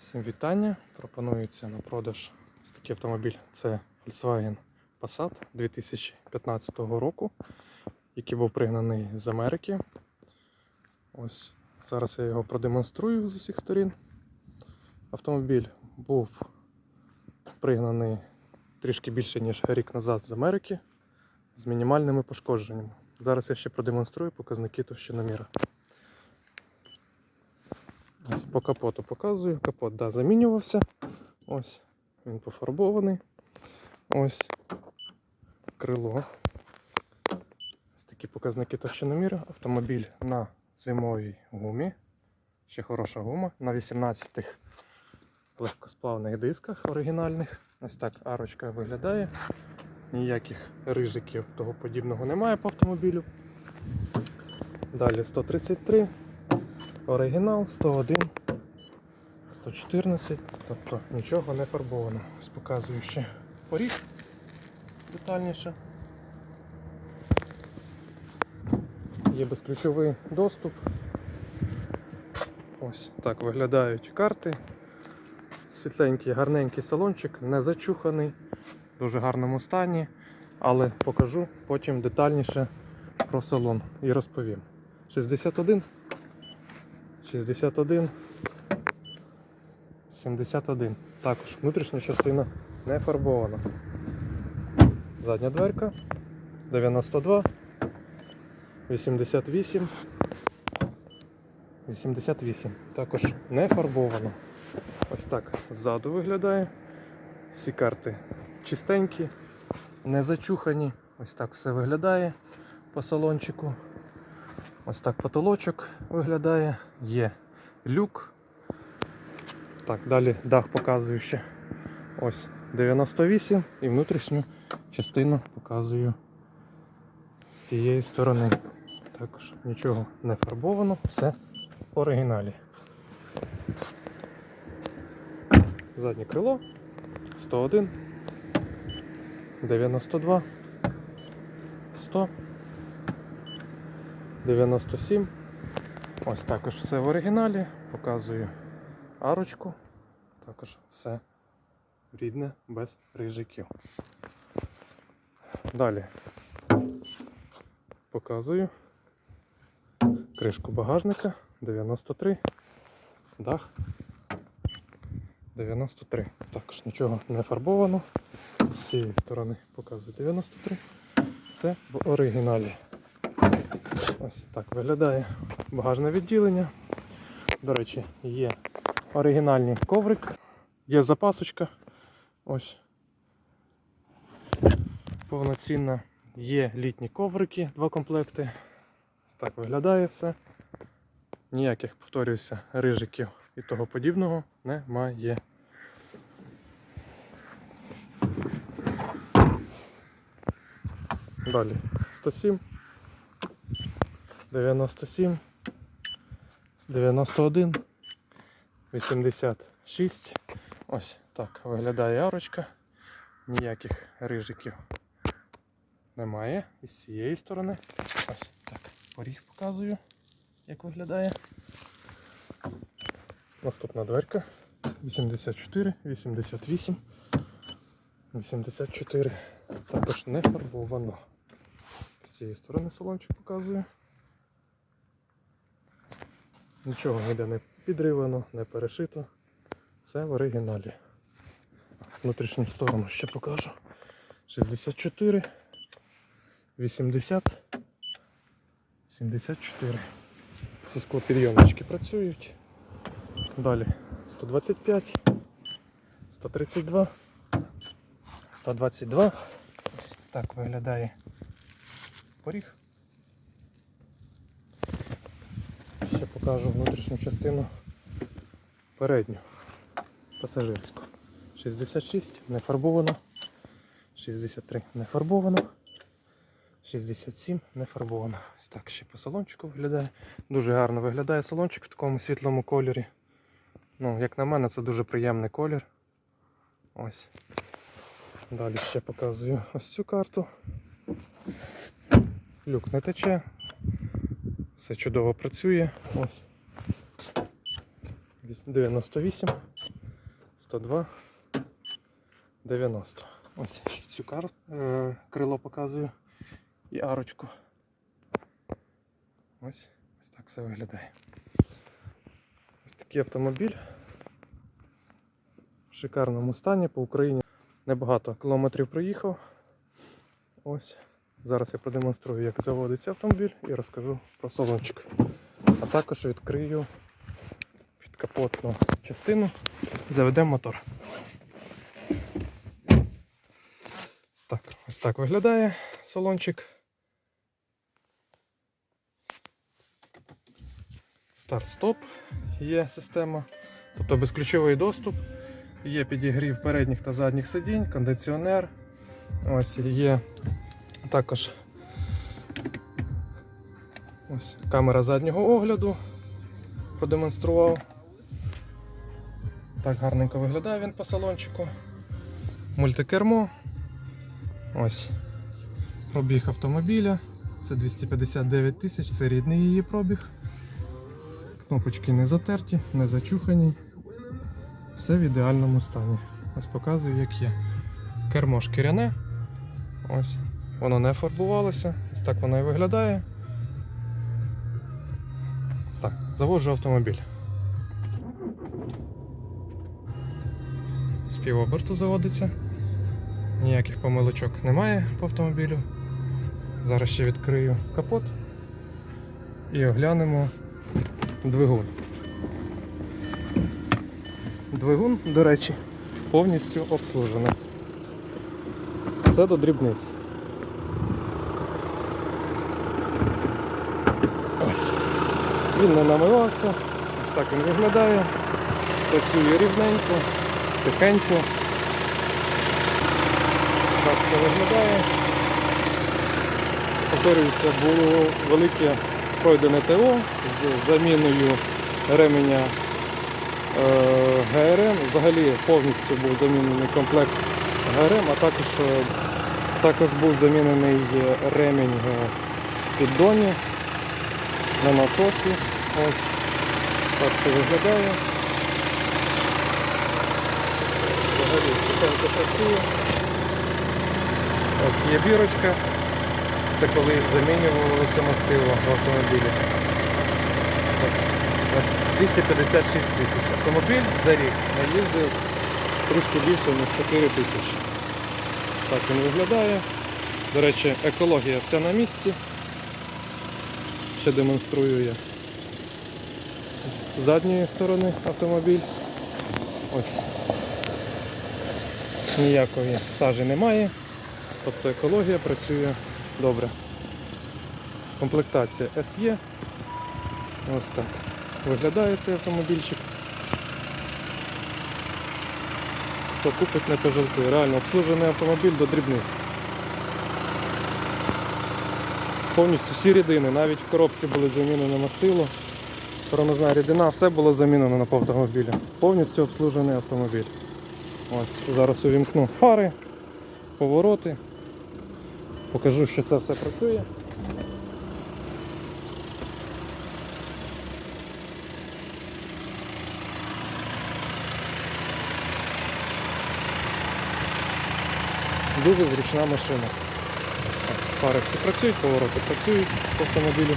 Всім вітання. Пропонується на продаж ось такий автомобіль. Це Volkswagen Passat 2015 року, який був пригнаний з Америки. Ось зараз я його продемонструю з усіх сторін. Автомобіль був пригнаний трішки більше, ніж рік назад з Америки з мінімальними пошкодженнями. Зараз я ще продемонструю показники товщиноміра. Ось по капоту показую. Капот да, замінювався. Ось він пофарбований. Ось крило. Ось такі показники товщиноміру. Автомобіль на зимовій гумі. Ще хороша гума. На 18 легкосплавних дисках оригінальних. Ось так арочка виглядає. Ніяких рижиків того подібного немає по автомобілю. Далі 133. Оригінал 101, 114, тобто нічого не фарбовано. Ось показую ще поріг детальніше. Є безключовий доступ. Ось так виглядають карти. Світленький, гарненький салончик, не зачуханий, в дуже гарному стані, але покажу потім детальніше про салон і розповім. 61 61, 71. Також внутрішня частина не фарбована. Задня дверка 92, 88, 88. Також не фарбовано. Ось так ззаду виглядає. Всі карти чистенькі, не зачухані. Ось так все виглядає по салончику. Ось так потолочок виглядає, є люк. Так, далі дах показую ще. Ось 98 і внутрішню частину показую з цієї сторони. Також нічого не фарбовано, все в оригіналі. Заднє крило 101, 92, 100. 97. Ось також все в оригіналі. Показую арочку. Також все рідне, без рижиків. Далі показую кришку багажника 93, дах 93. Також нічого не фарбовано. З цієї сторони показую 93. Це в оригіналі. Ось так виглядає багажне відділення. До речі, є оригінальний коврик, є запасочка. Ось. Повноцінна. Є літні коврики, два комплекти. Ось так виглядає все. Ніяких, повторююся, рижиків і того подібного немає. Далі 107. 97, 91, 86. Ось так виглядає арочка. Ніяких рижиків немає. І з цієї сторони. Ось так. Поріг показую, як виглядає. Наступна дверка. 84, 88, 84. Також не фарбовано. З цієї сторони салончик показую. Нічого ніде не підривано, не перешито. Все в оригіналі. Внутрішню сторону ще покажу. 64, 80, 74. Всі склопідйомнички працюють. Далі 125, 132, 122. Ось так виглядає поріг. Ще покажу внутрішню частину передню пасажирську. 66 не фарбовано. 63 не фарбовано. 67 не фарбовано. Ось так ще по салончику виглядає. Дуже гарно виглядає салончик в такому світлому кольорі. Ну, як на мене, це дуже приємний колір. Ось. Далі ще показую ось цю карту. Люк не тече, все чудово працює. Ось. 98, 102 90. Ось ще цю кар... е, крило показую і арочку. Ось, ось так все виглядає. Ось такий автомобіль в шикарному стані по Україні. Небагато кілометрів проїхав. Ось. Зараз я продемонструю, як заводиться автомобіль і розкажу про салончик. А також відкрию підкапотну частину, заведемо мотор. Так, ось так виглядає салончик. Старт-стоп є система, тобто безключовий доступ, є підігрів передніх та задніх сидінь, кондиціонер. Ось є також ось камера заднього огляду. Продемонстрував. Так гарненько виглядає він по салончику. Мультикермо. Ось. Пробіг автомобіля. Це 259 тисяч, це рідний її пробіг. Кнопочки не затерті, не зачухані. Все в ідеальному стані. Ось показую, як є. Кермо шкіряне. Ось. Воно не фарбувалося. Ось так воно і виглядає. Так, заводжу автомобіль. З півоберту заводиться. Ніяких помилочок немає по автомобілю. Зараз ще відкрию капот і оглянемо двигун. Двигун, до речі, повністю обслужений. Все до дрібниць. Ось. Він не намивався, ось так він виглядає. Працює рівненько, тихенько. Так все виглядає. Повторююся, було велике пройдене ТО з заміною ременя е, ГРМ. Взагалі повністю був замінений комплект ГРМ, а також, е, також був замінений ремінь е, піддоні на насосі. Ось так все виглядає. Взагалі тихенько працює. Ось є бірочка. Це коли замінювалося мастило в автомобілі. Ось. 256 тисяч. Автомобіль за рік наїздив трошки більше, ніж 4 тисячі. Так він виглядає. До речі, екологія вся на місці. Ще демонструю я з задньої сторони автомобіль. Ось. Ніякої сажі немає. Тобто екологія працює добре. Комплектація SE. Ось так. Виглядає цей автомобільчик. Хто купить не пожалкує. Реально обслужений автомобіль до дрібниць. Повністю всі рідини, навіть в коробці були замінені мастило. Тормозна рідина, все було замінено на автомобілі. Повністю обслужений автомобіль. Ось, зараз увімкну фари, повороти. Покажу, що це все працює. Дуже зручна машина. Фари всі працюють, повороти працюють по автомобілю.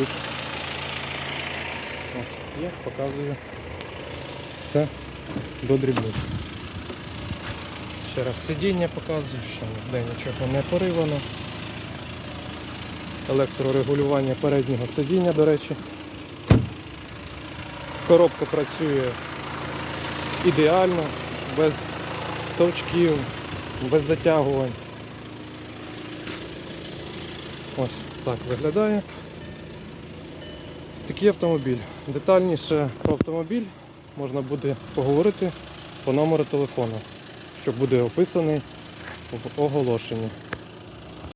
Люк. Ось, я показую все до дрібниць. Ще раз сидіння показую, що ніде нічого не поривано. Електрорегулювання переднього сидіння, до речі. Коробка працює ідеально, без товчків, без затягувань. Ось так виглядає. Ось такий автомобіль. Детальніше про автомобіль можна буде поговорити по номеру телефону, що буде описаний в оголошенні.